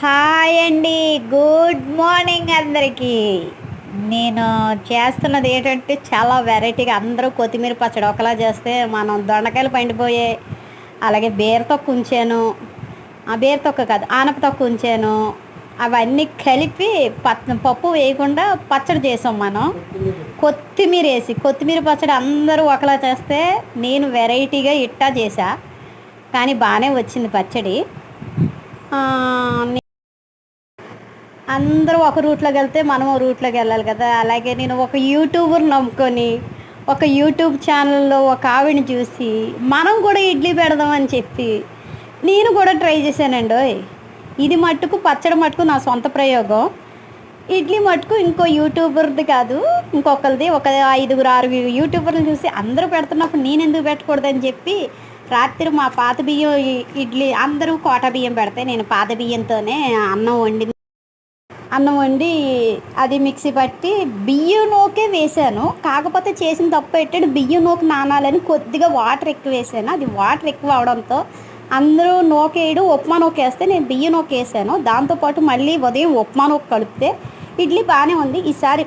Hi అండి. Good morning అందరికీ. నేను చేస్తున్నది ఏంటంటే చాలా వెరైటీగా అందరూ కొత్తిమీర పచ్చడి ఒకలా చేస్తే మనం దొండకాయలు పండిపోయే అలాగే బీరతొక్క ఉంచాను. ఆ బీరతొక్క కాదు ఆనపతొక్క ఉంచాను. అవన్నీ కలిపి పచ్చ పప్పు వేయకుండా పచ్చడి చేసాం మనం. కొత్తిమీర వేసి కొత్తిమీర పచ్చడి అందరూ ఒకలా చేస్తే నేను వెరైటీగా ఇట్టా చేశా. కానీ బాగానే వచ్చింది పచ్చడి. నే- అందరూ ఒక రూట్లోకి వెళ్తే మనం రూట్లోకి వెళ్ళాలి కదా అలాగే నేను ఒక యూట్యూబర్ నమ్ముకొని ఒక యూట్యూబ్ ఛానల్లో ఒక ఆవిడని చూసి మనం కూడా ఇడ్లీ పెడదామని చెప్పి నేను కూడా ట్రై చేశానండి ఓయ్. ఇది మట్టుకు పచ్చడి మట్టుకు నా సొంత ప్రయోగం ఇడ్లీ మట్టుకు ఇంకో యూట్యూబర్ది కాదు ఇంకొకరిది ఒక ఐదుగురు ఆరుగురు యూట్యూబర్లు చూసి అందరూ పెడుతున్నప్పుడు నేను ఎందుకు పెట్టకూడదని చెప్పి రాత్రి మా పాత బియ్యం ఇడ్లీ అందరూ కోట బియ్యం పెడితే నేను పాత బియ్యంతోనే అన్నం వండి అన్నం వండి అది మిక్సీ పట్టి బియ్యం నూకే వేసాను కాకపోతే చేసిన తప్పు పెట్టాడు. బియ్యం నూక నానాలని కొద్దిగా వాటర్ ఎక్కువ వేసాను అది వాటర్ ఎక్కువ అవడంతో అందరూ నూకేయడు. ఉప్మా నూక వేస్తే నేను బియ్యం నూక వేసాను దాంతోపాటు మళ్ళీ ఉదయం ఉప్మా నూక కలిపితే ఇడ్లీ బాగానే ఉంది. ఈసారి